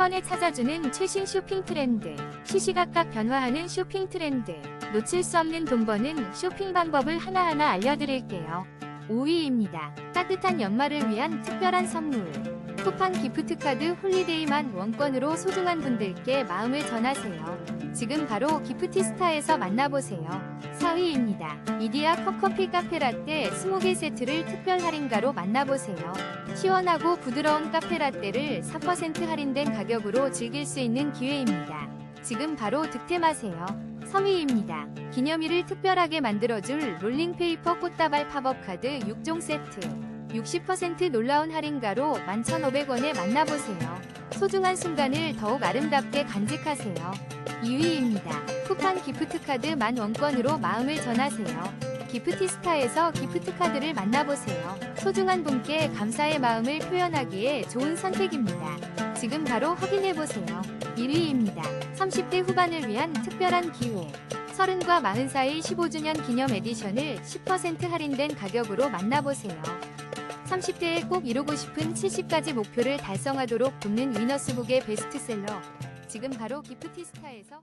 번에 찾아주는 최신 쇼핑 트렌드. 시시각각 변화하는 쇼핑 트렌드. 놓칠 수 없는 돈 버는 쇼핑 방법을 하나하나 알려드릴게요. 5위입니다. 따뜻한 연말을 위한 특별한 선물. 쿠팡 기프트카드 홀리데이만 원권으로 소중한 분들께 마음을 전하세요. 지금 바로 기프티스타에서 만나보세요. 4위입니다. 이디야 컵커피 카페라떼 20개 세트를 특별 할인가로 만나보세요. 시원하고 부드러운 카페라떼를 4% 할인된 가격으로 즐길 수 있는 기회입니다. 지금 바로 득템하세요. 3위입니다. 기념일을 특별하게 만들어줄 롤링페이퍼 꽃다발 팝업 카드 6종 세트. 60% 놀라운 할인가로 11,500원에 만나보세요. 소중한 순간을 더욱 아름답게 간직하세요. 2위입니다. 쿠팡 기프트카드 만 원권으로 마음을 전하세요. 기프티스타에서 기프트 카드를 만나보세요. 소중한 분께 감사의 마음을 표현하기에 좋은 선택입니다. 지금 바로 확인해보세요. 1위입니다. 30대 후반을 위한 특별한 기회. 30과 40 사이 15주년 기념 에디션을 10% 할인된 가격으로 만나보세요. 30대에 꼭 이루고 싶은 70가지 목표를 달성하도록 돕는 위너스북의 베스트셀러. 지금 바로 기프티스타에서